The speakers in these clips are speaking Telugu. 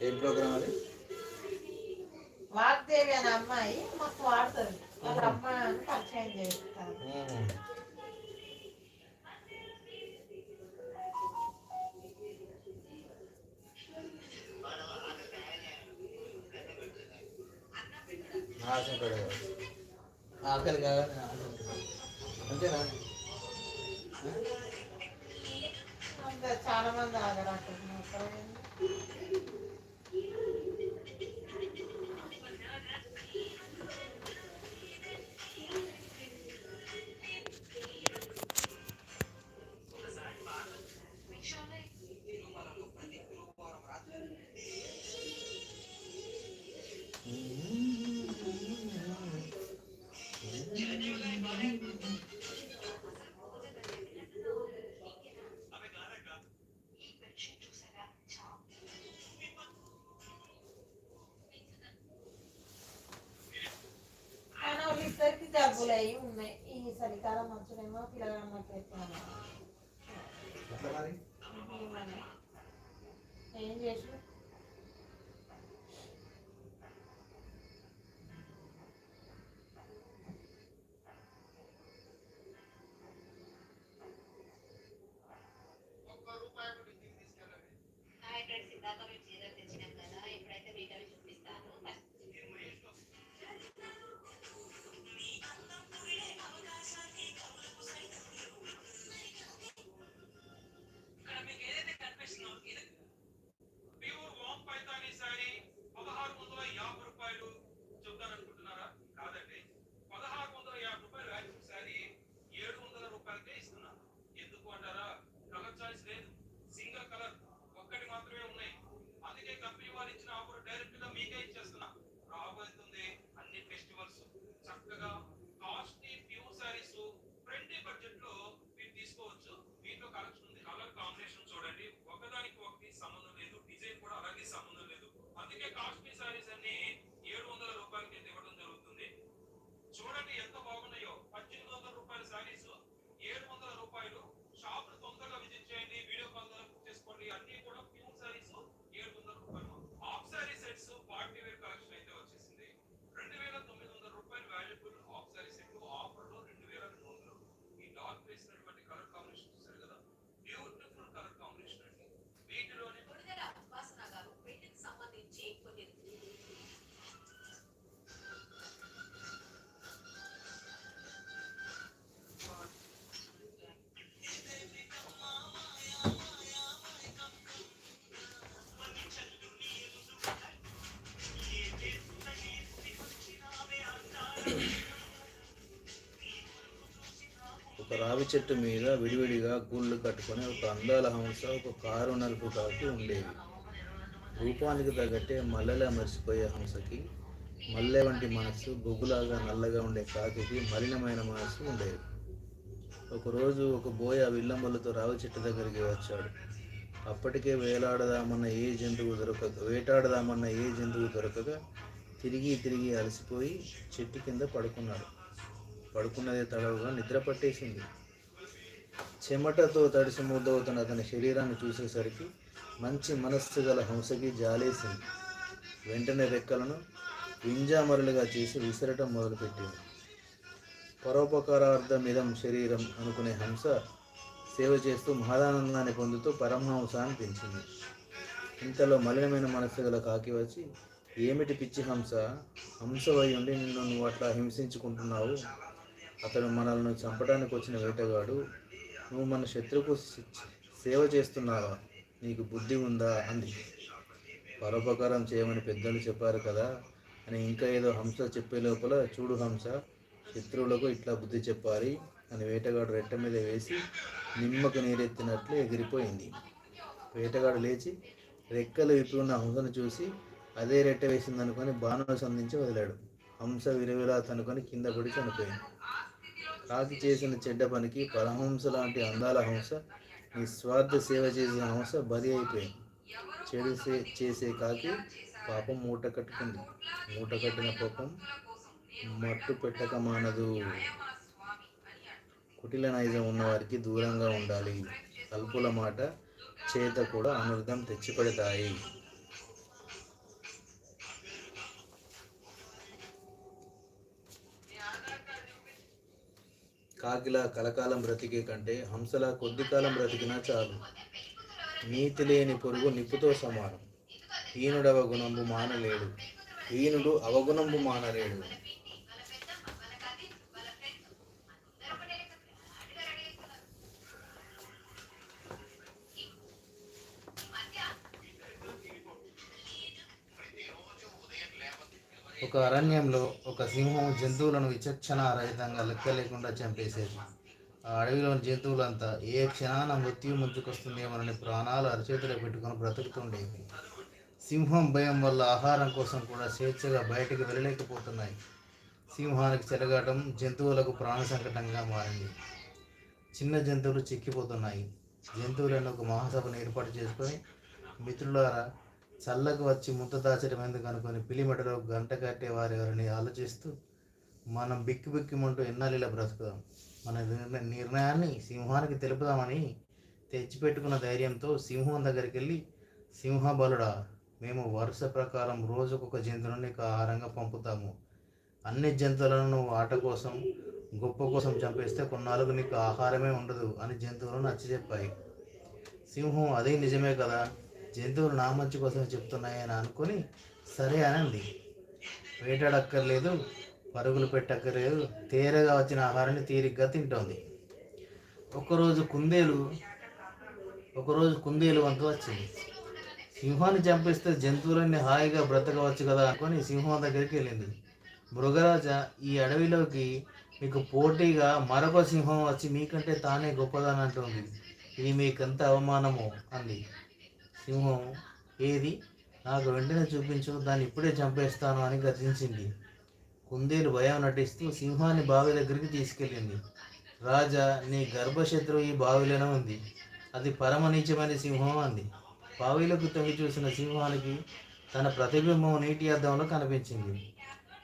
ఏం ప్రోగ్రామ్ అది? వాగ్దేవి అనే అమ్మాయి మాకు వాడుతుంది. వాళ్ళ అమ్మాయిని పరిచయం చేస్తారు. ఆకలి కాగా జబ్బులు అయి ఉన్నాయి ఈ చలికాలం ఎట్లా మరి ఏం చేసి రావి చెట్టు మీద విడివిడిగా గూళ్ళు కట్టుకొని ఒక అందాల హంస ఒక కారు నలుపు కాకి ఉండేవి రూపానికి తగ్గట్టే మల్లెలా మర్చిపోయే హంసకి మల్లె వంటి మనస్సు బొగ్గులాగా నల్లగా ఉండే కాకి మలినమైన మనస్సు ఉండేది. ఒకరోజు ఒక బోయ విల్లంబలతో రావి చెట్టు దగ్గరికి వచ్చాడు. అప్పటికే వేలాడదామన్న ఏ జంతువు దొరకక వేటాడదామన్న ఏ జంతువు దొరకక తిరిగి తిరిగి అలసిపోయి చెట్టు కింద పడుకున్నాడు. పడుకున్నదే తడవుగా నిద్ర పట్టేసింది. చెమటతో తడిసి ముద్దవుతున్న అతని శరీరాన్ని చూసేసరికి మంచి మనస్సు గల హంసకి జాలేసింది. వెంటనే రెక్కలను వింజామరులుగా చేసి విసరటం మొదలుపెట్టింది. పరోపకారార్థం ఇదం శరీరం అనుకునే హంస సేవ చేస్తూ మహదానందాన్ని పొందుతూ పరమహంసాన్ని పెంచింది. ఇంతలో మలినమైన మనస్సు గల కాకి వచ్చి ఏమిటి పిచ్చి హంస? హంసవై ఉండి నిన్ను నువ్వు అట్లా హింసించుకుంటున్నావు? అతడు మనల్ని చంపడానికి వచ్చిన వేటగాడు నువ్వు మన శత్రువుకు సేవ చేస్తున్నావా? నీకు బుద్ధి ఉందా అంది. పరోపకారం చేయమని పెద్దలు చెప్పారు కదా అని ఇంకా ఏదో హంస చెప్పే లోపల చూడు హంస శత్రువులకు ఇట్లా బుద్ధి చెప్పాలి అని వేటగాడు రెట్ట మీద వేసి నిమ్మకు నీరెత్తినట్లు ఎగిరిపోయింది. వేటగాడు లేచి రెక్కలు విప్పి ఉన్న హంసను చూసి అదే రెట్ట వేసిందనుకొని బాణం సంధించి వదిలాడు. హంస విరవిలా తనుకొని కింద పడి చనిపోయింది. కాకి చేసిన చెడ్డ పనికి పరహంస లాంటి అందాల హంస నిస్వార్థ సేవ చేసిన హంస బలి అయిపోయింది. చెడు చేసే కాకి పాపం మూట కట్టుకుంది. మూట కట్టిన పాపం మట్టు పెట్టక మానదు. కుటిల నైజం ఉన్నవారికి దూరంగా ఉండాలి. అల్పుల మాట చేత కూడా అనర్థం తెచ్చిపెడతాయి. కాకిలా కలకాలం బ్రతికే కంటే హంసలా కొద్ది కాలం బ్రతికినా చాలు. నీతి లేని పొరుగు నిప్పుతో సమానం. హీనుడవ గుణంబు మానలేడు. హీనుడు అవగుణంబు మానలేడు. ఒక అరణ్యంలో ఒక సింహం జంతువులను విచక్షణ రహితంగా లెక్క లేకుండా చంపేసేది. ఆ అడవిలోని జంతువులంతా ఏ క్షణాన మృత్యు ముంచుకొస్తుందేమోనని ప్రాణాలు అరచేతిలో పెట్టుకొని బ్రతుకుతుండేవి. సింహం భయం వల్ల ఆహారం కోసం కూడా స్వేచ్ఛగా బయటికి వెళ్ళలేకపోతున్నాయి. సింహానికి చెలగాటం జంతువులకు ప్రాణ సంకటంగా మారింది. చిన్న జంతువులు చిక్కిపోతున్నాయి. జంతువులను ఒక మహాసభను ఏర్పాటు చేసుకొని మిత్రులారా చల్లకు వచ్చి ముద్ద దాచడం ఎందుకు అనుకుని పిలిమెటలో గంట కట్టే వారెవరిని ఆలోచిస్తూ మనం బిక్కి బిక్కిమంటూ ఎన్నాళ్ళిలా బ్రతుకుదాం? మన నిర్ణయ నిర్ణయాన్ని సింహానికి తెలుపుదామని తెచ్చిపెట్టుకున్న ధైర్యంతో సింహం దగ్గరికి వెళ్ళి సింహ బలుడా మేము వరుస ప్రకారం రోజుకొక జంతువుని నీకు ఆహారంగా పంపుతాము. అన్ని జంతువులను నువ్వు ఆట కోసం గొప్ప కోసం చంపేస్తే కొన్నాళ్ళకు నీకు ఆహారమే ఉండదు అని జంతువులను నచ్చ చెప్పాయి సింహం అదే నిజమే కదా జంతువులు నా మంచి కోసం చెప్తున్నాయని అనుకొని సరే అనండి వేటాడక్కర్లేదు పరుగులు పెట్టక్కర్లేదు తేరగా వచ్చిన ఆహారాన్ని తీరిగ్గా తింటోంది. ఒకరోజు కుందేలు ఒకరోజు కుందేలు వంతు వచ్చింది. సింహాన్ని చంపేస్తే జంతువులన్నీ హాయిగా బ్రతకవచ్చు కదా అనుకొని సింహం దగ్గరికి వెళ్ళింది. మృగరాజ ఈ అడవిలోకి మీకు పోటీగా మరొక సింహం వచ్చి మీకంటే తానే గొప్పదని అంటుంది. ఇది మీకెంత అవమానము అంది. సింహం ఏది? నాకు వెంటనే చూపించు దాన్ని ఇప్పుడే చంపేస్తాను అని గర్జించింది. కుందేలు భయం నటిస్తూ సింహాన్ని బావి దగ్గరికి తీసుకెళ్ళింది. రాజా నీ గర్భశత్రువు ఈ బావిలోనే ఉంది. అది పరమనీచమైన సింహం అంది. బావిలోకి తొంగి చూసిన సింహానికి తన ప్రతిబింబం నీటి అద్దంలో కనిపించింది.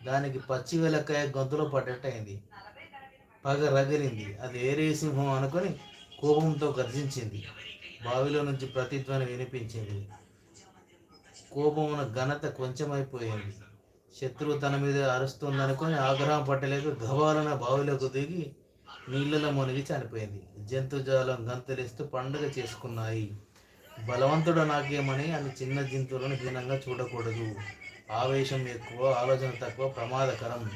దానికి పచ్చి వెలక్కాయ గొంతులో పడ్డట్టయింది. పగ రగిలింది. అది ఏరే సింహం అనుకొని కోపంతో గర్జించింది. బావిలో నుంచి ప్రతిధ్వని వినిపించింది. కోపమున ఘనత కొంచెమైపోయింది. శత్రువు తన మీద అరుస్తుందనుకొని ఆగ్రహం పట్టలేక గవాలన బావిలోకి దిగి నీళ్ళలో మునిగి చనిపోయింది. జంతుజాలం గంతులేస్తూ పండుగ చేసుకున్నాయి. బలవంతుడు నాకేమని అని చిన్న జంతువులను హీనంగా చూడకూడదు. ఆవేశం ఎక్కువ ఆలోచన తక్కువ ప్రమాదకరం.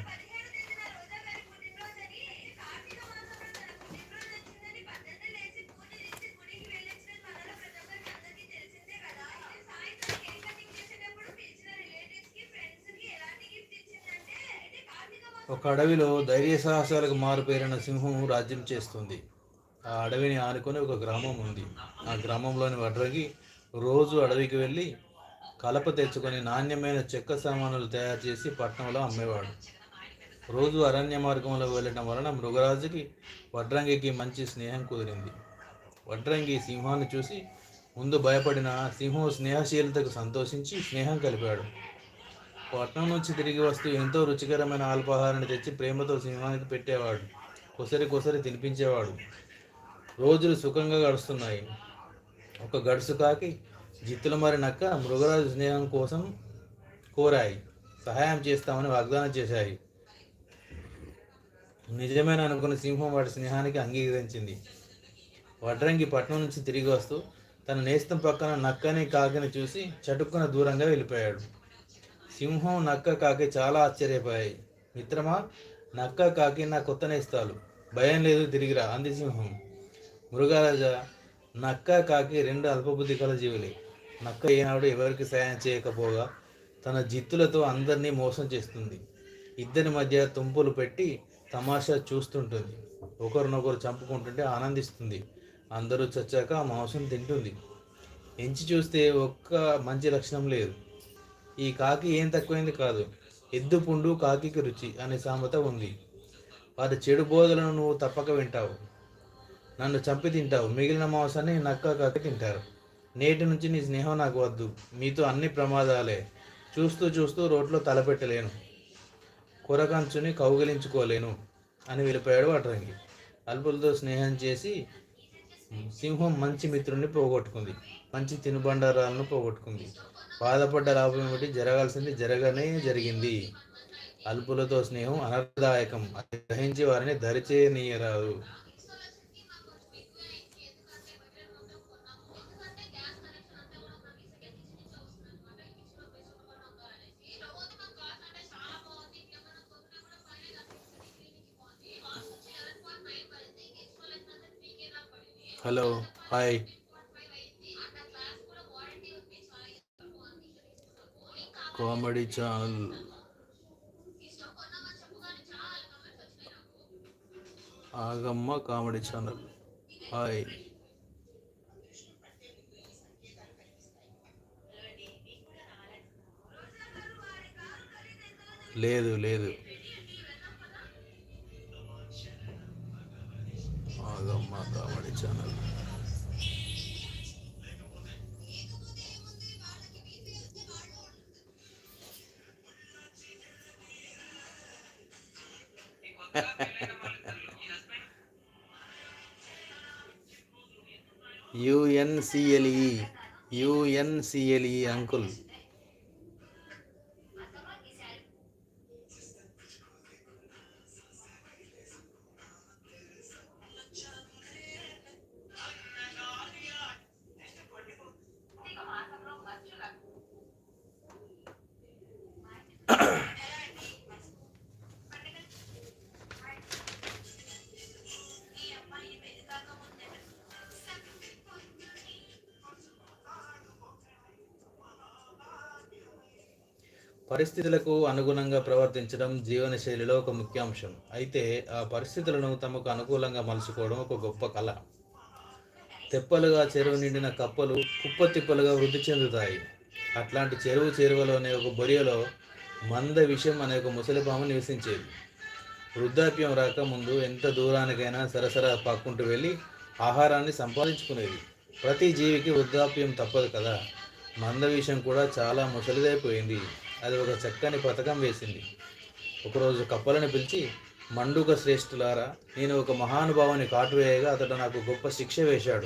ఒక అడవిలో ధైర్య సాహసాలకు మారుపేరిన సింహం రాజ్యం చేస్తుంది. ఆ అడవిని ఆనుకొని ఒక గ్రామం ఉంది. ఆ గ్రామంలోని వడ్రగి రోజు అడవికి వెళ్ళి కలప తెచ్చుకొని నాణ్యమైన చెక్క సామానులు తయారు చేసి పట్టణంలో అమ్మేవాడు. రోజు అరణ్య మార్గంలో వెళ్ళడం వలన మృగరాజుకి వడ్రంగికి మంచి స్నేహం కుదిరింది. వడ్రంగి సింహాన్ని చూసి ముందు భయపడిన సింహం స్నేహశీలతకు సంతోషించి స్నేహం కలిపాడు. పట్నం నుంచి తిరిగి వస్తూ ఎంతో రుచికరమైన అల్పాహారాన్ని తెచ్చి ప్రేమతో సింహానికి పెట్టేవాడు. కొసరి కొసరి తినిపించేవాడు. రోజులు సుఖంగా గడుస్తున్నాయి. ఒక గడుసు కాకి జిత్తులు మరి నక్క మృగరాజు స్నేహం కోసం కోరాయి. సహాయం చేస్తామని వాగ్దానం చేశాయి. నిజమైన అనుకున్న సింహం వాటి స్నేహానికి అంగీకరించింది. వడ్రంగి పట్నం నుంచి తిరిగి వస్తూ తన నేస్తం పక్కన నక్కని కాకిని చూసి చటుక్కున దూరంగా వెళ్ళిపోయాడు. సింహం నక్క కాకి చాలా ఆశ్చర్యపోయాయి. మిత్రమా నక్క కాకి నా కొత్త నేస్తాలు భయం లేదు తిరిగిరా అంది సింహం. మృగరాజా నక్క కాకి రెండు అల్పబుద్ధి కల జీవులే. నక్క ఏనాడు ఎవరికి సాయం చేయకపోగా తన జిత్తులతో అందరినీ మోసం చేస్తుంది. ఇద్దరి మధ్య తుంపులు పెట్టి తమాషా చూస్తుంటుంది. ఒకరినొకరు చంపుకుంటుంటే ఆనందిస్తుంది. అందరూ చచ్చాక ఆ మాంసం తింటుంది. ఎంచి చూస్తే ఒక్క మంచి లక్షణం లేదు. ఈ కాకి ఏం తక్కువైంది కాదు. ఎద్దు పుండు కాకికి రుచి అనే సామెత ఉంది. వారి చెడు బోధలను నువ్వు తప్పక వింటావు. నన్ను చంపి తింటావు. మిగిలిన మాంసాన్ని నక్క కాకి తింటారు. నేటి నుంచి నీ స్నేహం నాకు వద్దు. మీతో అన్ని ప్రమాదాలే. చూస్తూ చూస్తూ రోడ్లో తలపెట్టలేను. కొరకంచుని కౌగిలించుకోలేను అని వెళ్ళిపోయాడు వడ్రంగి. అల్పులతో స్నేహం చేసి సింహం మంచి మిత్రుడిని పోగొట్టుకుంది. మంచి తినుబండారాలను పోగొట్టుకుంది. బాధపడ్డ లాభం ఏమిటి జరగాల్సింది జరగనే జరిగింది. అల్పులతో స్నేహం అనర్థదాయకం అది గ్రహించి వారిని దరిచేయనీయరాదు హలో. హాయ్. కామెడీ ఛానల్ ఆగమ్మ కామెడీ ఛానల్. హాయ్. లేదు లేదు. ఆగమ్మ కామెడీ ఛానల్. யூஎன்சிஎல்இ யூஎன்சிஎல்இ அங்குல் పరిస్థితులకు అనుగుణంగా ప్రవర్తించడం జీవన శైలిలో ఒక ముఖ్యాంశం. అయితే ఆ పరిస్థితులను తమకు అనుకూలంగా మలుచుకోవడం ఒక గొప్ప కళ. తెప్పలుగా చెరువు నిండిన కప్పలు కుప్ప తిప్పలుగా వృద్ధి చెందుతాయి. అట్లాంటి చెరువు చేరువలోనే ఒక బొరియలో మంద విషం అనే ఒక ముసలిపాము నివసించేది. వృద్ధాప్యం రాకముందు ఎంత దూరానికైనా సరసరా పాక్కుంటూ వెళ్ళి ఆహారాన్ని సంపాదించుకునేది. ప్రతి జీవికి వృద్ధాప్యం తప్పదు కదా. మంద విషయం కూడా చాలా ముసలిదైపోయింది. అది ఒక చక్కని పథకం వేసింది. ఒకరోజు కప్పలను పిలిచి మండుక శ్రేష్ఠులారా నేను ఒక మహానుభావుని కాటువేయగా అతడు నాకు గొప్ప శిక్ష వేశాడు.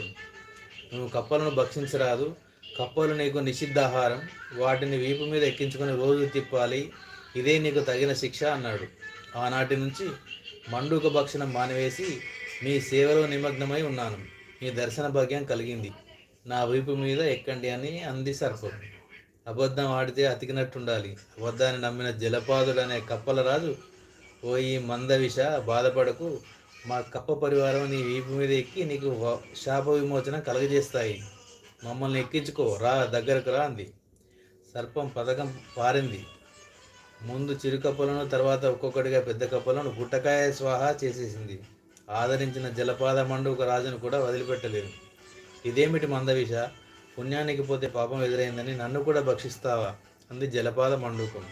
నువ్వు కప్పలను భక్షించరాదు. కప్పలు నీకు నిషిద్ధాహారం. వాటిని వీపు మీద ఎక్కించుకొని రోజు తిప్పాలి. ఇదే నీకు తగిన శిక్ష అన్నాడు. ఆనాటి నుంచి మండుక భక్షణం మానివేసి మీ సేవలో నిమగ్నమై ఉన్నాను. మీ దర్శన భాగ్యం కలిగింది. నా వీపు మీద ఎక్కండి అని అంది సర్పం. అబద్ధం ఆడితే అతికినట్టుండాలి. అబద్ధాన్ని నమ్మిన జలపాదుడు అనే కప్పల రాజు ఓ ఈ మందవిష బాధపడకు. మా కప్ప పరివారం నీ వీపు మీద ఎక్కి నీకు శాప విమోచన కలగజేస్తాయి. మమ్మల్ని ఎక్కించుకో రా దగ్గరకు రా అంది. సర్పం పథకం పారింది. ముందు చిరు కప్పలను తర్వాత ఒక్కొక్కటిగా పెద్ద కప్పలను గుట్టకాయ స్వాహా చేసేసింది. ఆదరించిన జలపాద మండుక రాజును కూడా వదిలిపెట్టలేదు. ఇదేమిటి మందవిష? పుణ్యానికి పోతే పాపం ఎదురైందని నన్ను కూడా భక్షిస్తావా? అంది జలపాద మండూకం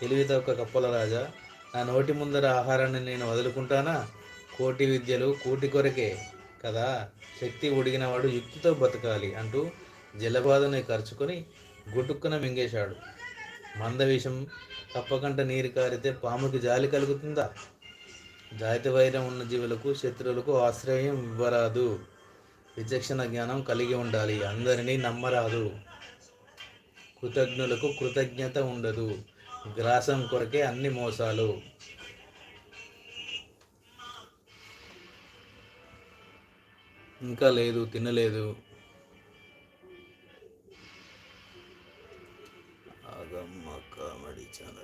తెలివి తక్కువ కప్పల రాజా నా నోటి ముందర ఆహారాన్ని నేను వదులుకుంటానా? కోటి విద్యలు కూటి కొరకే కదా? శక్తి ఉడిగినవాడు యుక్తితో బతకాలి అంటూ జలపాదని ఖర్చుకొని గుటుక్కున మింగేశాడు. మందవిషం తప్పకంట నీరు కారితే పాముకి జాలి కలుగుతుందా? జాతి వైరం ఉన్న జీవులకు శత్రువులకు ఆశ్రయం ఇవ్వరాదు. విచక్షణ జ్ఞానం కలిగి ఉండాలి. అందరినీ నమ్మరాదు. కృతజ్ఞులకు కృతజ్ఞత ఉండదు. గ్రాసం కొరకే అన్ని మోసాలు. ఇంకా లేదు తినలేదు. ఆగమ్మ కామెడీ ఛానల్.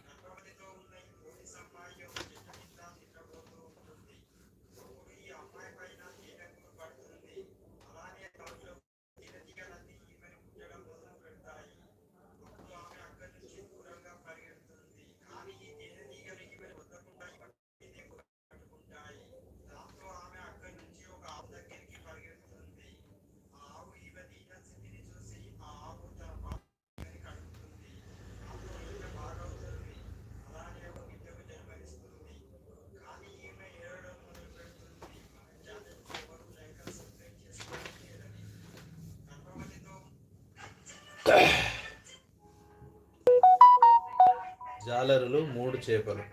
జాలరులు మూడు చేపలు.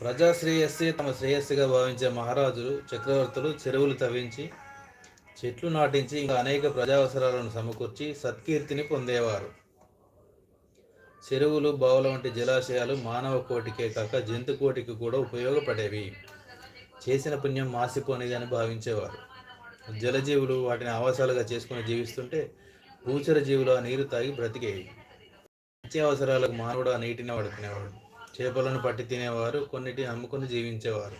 ప్రజా శ్రేయస్సే తమ శ్రేయస్సుగా భావించే మహారాజులు చక్రవర్తులు చెరువులు తవ్వించి చెట్లు నాటించి ఇంకా అనేక ప్రజావసరాలను సమకూర్చి సత్కీర్తిని పొందేవారు. చెరువులు బావుల వంటి జలాశయాలు మానవ కోటికే కాక జంతు కోటికి కూడా ఉపయోగపడేవి. చేసిన పుణ్యం మాసిపోనిది అని భావించేవారు. జలజీవులు వాటిని ఆవాసాలుగా చేసుకుని జీవిస్తుంటే భూచర జీవులు ఆ నీరు తాగి బ్రతికేవి. నిత్యావసరాలకు మానవుడు ఆ నీటిని వాడుకునేవాడు. చేపలను పట్టి తినేవారు కొన్నిటిని అమ్ముకుని జీవించేవారు.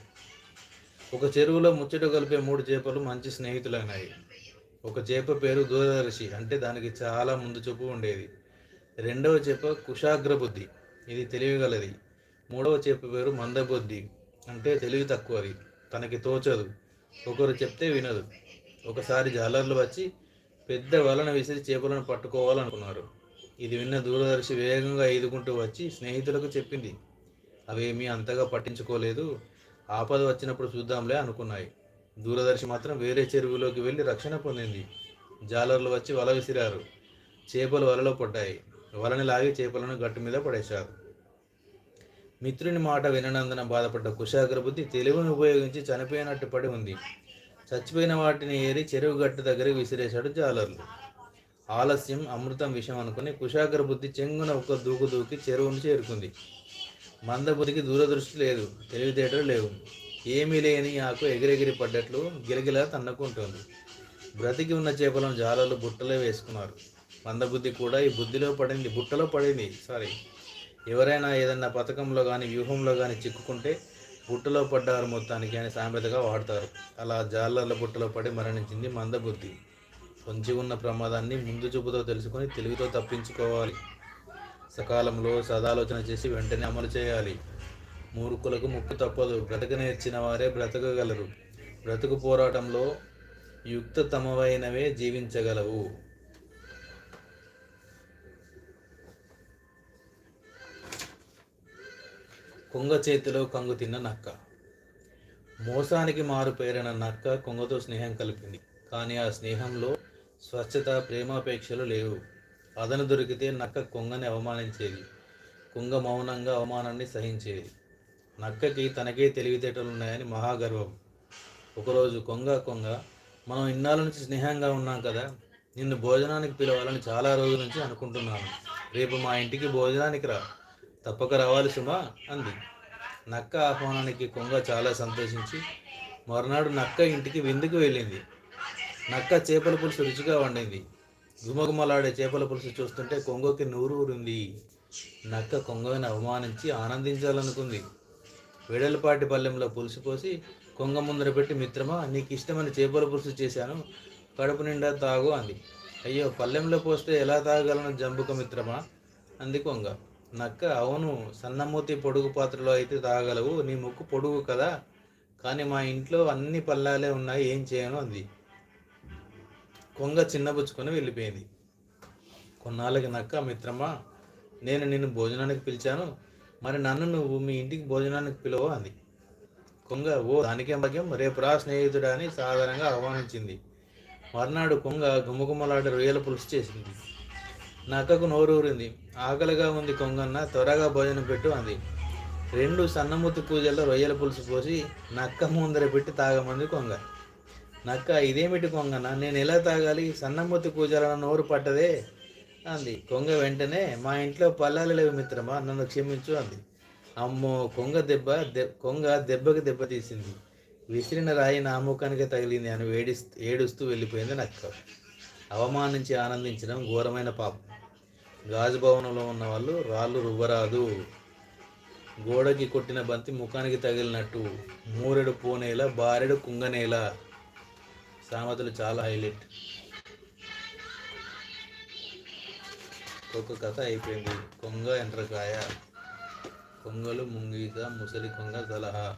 ఒక చెరువులో ముచ్చట కలిపే మూడు చేపలు మంచి స్నేహితులైనాయి. ఒక చేప పేరు దూరదర్శి అంటే దానికి చాలా ముందు చూపు ఉండేది. రెండవ చేప కుశాగ్ర బుద్ధి ఇది తెలివిగలది. మూడవ చేప పేరు మందబుద్ధి అంటే తెలివి తక్కువది. తనకి తోచదు. ఒకరు చెప్తే వినదు. ఒకసారి జాలర్లు వచ్చి పెద్ద వలన విసిరి చేపలను పట్టుకోవాలనుకున్నారు. ఇది విన్న దూరదర్శి వేగంగా ఈదుకుంటూ వచ్చి స్నేహితులకు చెప్పింది. అవేమీ అంతగా పట్టించుకోలేదు. ఆపద వచ్చినప్పుడు చూద్దాంలే అనుకున్నాయి. దూరదర్శి మాత్రం వేరే చెరువులోకి వెళ్ళి రక్షణ పొందింది. జాలర్లు వచ్చి వల విసిరారు. చేపలు వలలో పడ్డాయి. వలని లాగి చేపలను గట్టు మీద పడేశారు. మిత్రుని మాట విననందున బాధపడ్డ కుశాగ్ర బుద్ధి తెలివిని ఉపయోగించి చనిపోయినట్టు పడి ఉంది. చచ్చిపోయిన వాటిని ఏరి చెరువు గట్టు దగ్గరికి విసిరేశాడు జాలర్లు. ఆలస్యం అమృతం విషయం అనుకుని కుశాగ్ర బుద్ధి చెంగున ఒక దూకు దూకి చెరువును చేరుకుంది మందబుద్ధికి దూరదృష్టి లేదు తెలివితేటలు లేవు. ఏమీ లేని ఆకు ఎగిరెగిరి పడ్డట్లు గిలగిలా తన్నుకుంటుంది. బ్రతికి ఉన్న చేపలను జాలలు బుట్టలో వేసుకున్నారు. మందబుద్ధి కూడా ఈ బుద్ధిలో పడింది బుట్టలో పడింది సారీ. ఎవరైనా ఏదన్నా పథకంలో కానీ వ్యూహంలో కానీ చిక్కుకుంటే బుట్టలో పడ్డారు మొత్తానికి అని సామెతగా వాడతారు. అలా జాలర్ల బుట్టలో పడి మరణించింది మందబుద్ధి. పొంచి ఉన్న ప్రమాదాన్ని ముందు చూపుతో తెలుసుకొని తెలివితో తప్పించుకోవాలి. సకాలంలో సదాలోచన చేసి వెంటనే అమలు చేయాలి. మూర్ఖులకు ముక్కు తప్పదు. బ్రతక నేర్చిన వారే బ్రతకగలరు. బ్రతుకు పోరాటంలో యుక్తతమవైనవే జీవించగలవు. కొంగ చేతిలో కంగు తిన్న నక్క. మోసానికి మారు పేరిన నక్క కొంగతో స్నేహం కలిపింది. కానీ ఆ స్నేహంలో స్వచ్ఛత ప్రేమాపేక్షలు లేవు. అదను దొరికితే నక్క కొంగని అవమానించేది. కొంగ మౌనంగా అవమానాన్ని సహించేది. నక్కకి తనకే తెలివితేటలు ఉన్నాయని మహాగర్వం. ఒకరోజు కొంగ కొంగ మనం ఇన్నాళ్ళ నుంచి స్నేహంగా ఉన్నాం కదా నిన్ను భోజనానికి పిలవాలని చాలా రోజుల నుంచి అనుకుంటున్నాను. రేపు మా ఇంటికి భోజనానికి రా. తప్పక రావాలి సుమా అంది. నక్క ఆహ్వానానికి కొంగ చాలా సంతోషించి మరునాడు నక్క ఇంటికి విందుకు వెళ్ళింది. నక్క చేపల పులుసు రుచిగా వండింది. గుమగుమలాడే చేపల పులుసు చూస్తుంటే కొంగకి నూరు ఊరింది నక్క కొంగని అవమానించి ఆనందించాలనుకుంది. వెడలపాటి పల్లెంలో పులుసు పోసి కొంగ ముందర పెట్టి మిత్రమా నీకు ఇష్టమైన చేపల పులుసు చేశాను. కడుపు నిండా తాగు అంది. అయ్యో పల్లెంలో పోస్తే ఎలా తాగలను జంబుక మిత్రమా? అంది కొంగ. నక్క అవును సన్నమూతి పొడుగు పాత్రలో అయితే తాగలవు. నీ ముక్కు పొడుగు కదా. కానీ మా ఇంట్లో అన్ని పల్లాలే ఉన్నాయి. ఏం చేయను అంది. కొంగ చిన్నబుచ్చుకొని వెళ్ళిపోయింది. కొన్నాళ్ళకి నక్క మిత్రమా నేను నిన్ను భోజనానికి పిలిచాను. మరి నన్ను నువ్వు మీ ఇంటికి భోజనానికి పిలువ అంది. కొంగ ఓ దానికే భాగ్యం? రేపు రా స్నేహితుడా అని సాధారణంగా ఆహ్వానించింది. మర్నాడు కొంగ గుమ్మగుమ్మలాడే రొయ్యల పులుసు చేసింది. నక్కకు నోరూరింది. ఆకలిగా ఉంది కొంగన్న త్వరగా భోజనం పెట్టు అంది. రెండు సన్నమూతి పూజల్లో రొయ్యల పులుసు పోసి నక్క ముందర పెట్టి తాగమంది కొంగ. నక్క ఇదేమిటి కొంగన? నేను ఎలా తాగాలి? సన్నమూతి కూజాలన్న నోరు పట్టదే అంది. కొంగ వెంటనే మా ఇంట్లో పల్లాలు లేవు మిత్రమా? నన్ను క్షమించు అంది. అమ్మో కొంగ దెబ్బ కొంగ దెబ్బకి దెబ్బ తీసింది. విసిరిన రాయి నా ముఖానికే తగిలింది అని వేడిస్తూ ఏడుస్తూ వెళ్ళిపోయింది నక్క. అవమానించి ఆనందించడం ఘోరమైన పాపం. గాజు భవనంలో ఉన్న వాళ్ళు రాళ్ళు రువ్వరాదు. గోడకి కొట్టిన బంతి ముఖానికి తగిలినట్టు. మూరెడు పోనేలా బారెడు కుంగనేల. సామెతలు చాలా హైలైట్. ఒక కథ అయిపోయింది. కొంగ ఎండ్రకాయ కొంగలు ముంగీత ముసలి కొంగ సలహా.